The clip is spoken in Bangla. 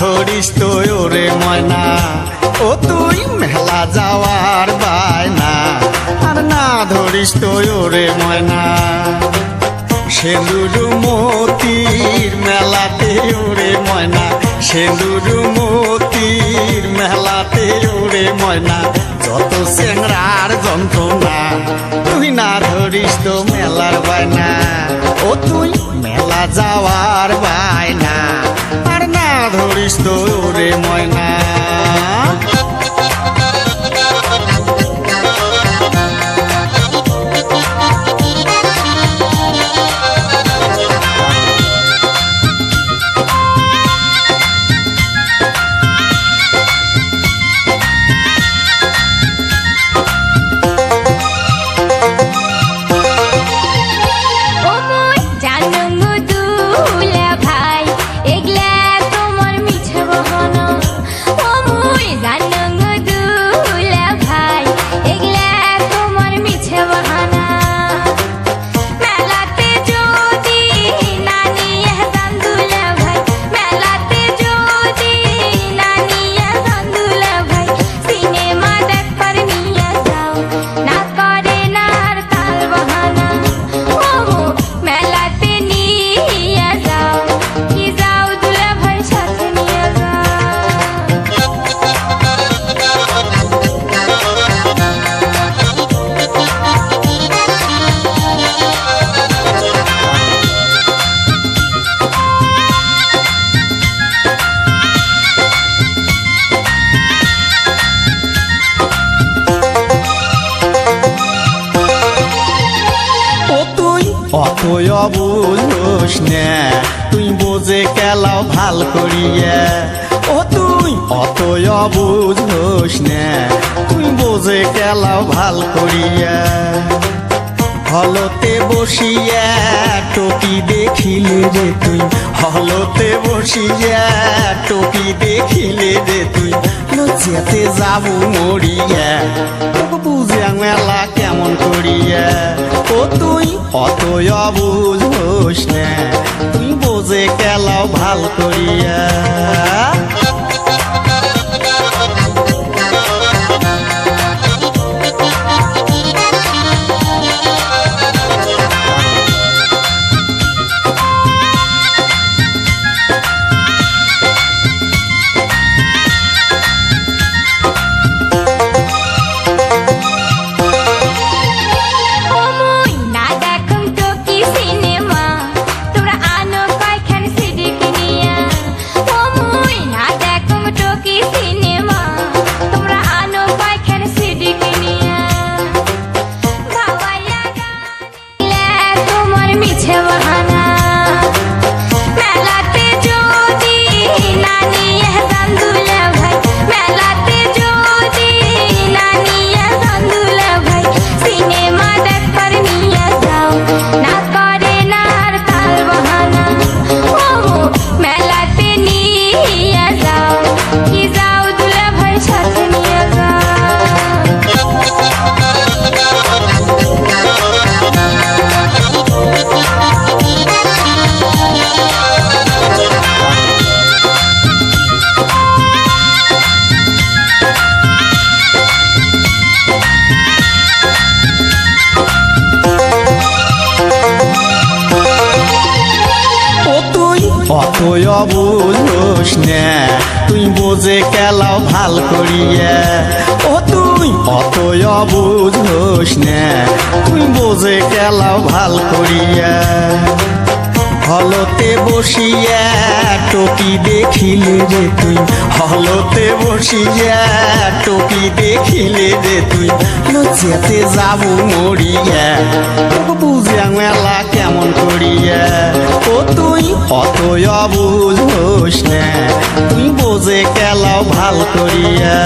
ধরিস তো ওরে ময়না। ও তুই মেলা যাওয়ার বায়না। আর না ধরিস তো ওরে ময়না। সেন্দুর মতির মেলাতে ওরে ময়না। সেন্দুর মতির মেলাতে ওরে ময়না। যত চেংড়ার যন্ত্রণা, তুই না ধরিস তো মেলার বায়না। ও তুই মেলা যাওয়ার না ধরিস তো ওরে ময়না অতই অবুঝোস না, তুই বোঝে কেলাও ভালো করিয়া। ও তুই অতই অবুঝোস না, তুই বোঝে কেলাও ভালো করিয়া। হলতে বসিয়া টপি দেখিলে রে তুই, হলতে বসিয়া টপি দেখিলে রে তুই, লজ্জাতে যাব মরিয়া। বুঝে মেলা করিয়া। ও তুই অতই অবুঝ তুই বোঝে কেলাও ভালো করিয়া। অতই অবুঝোস না, তুই বোঝে কেলাও ভালো করিয়া। ও তুই অতই অবুঝোস না, তুই বোঝে কেলাও ভালো করিয়া। হলতে বসিয়া টপি দেখিলে রে তুই, হলতে বসিয়া টপি দেখিলে রে তুই, লজ্জাতে যাব মরিয়া। অতই অবুঝ হোস না তুই বোঝে কেলাও ভালো করিয়া।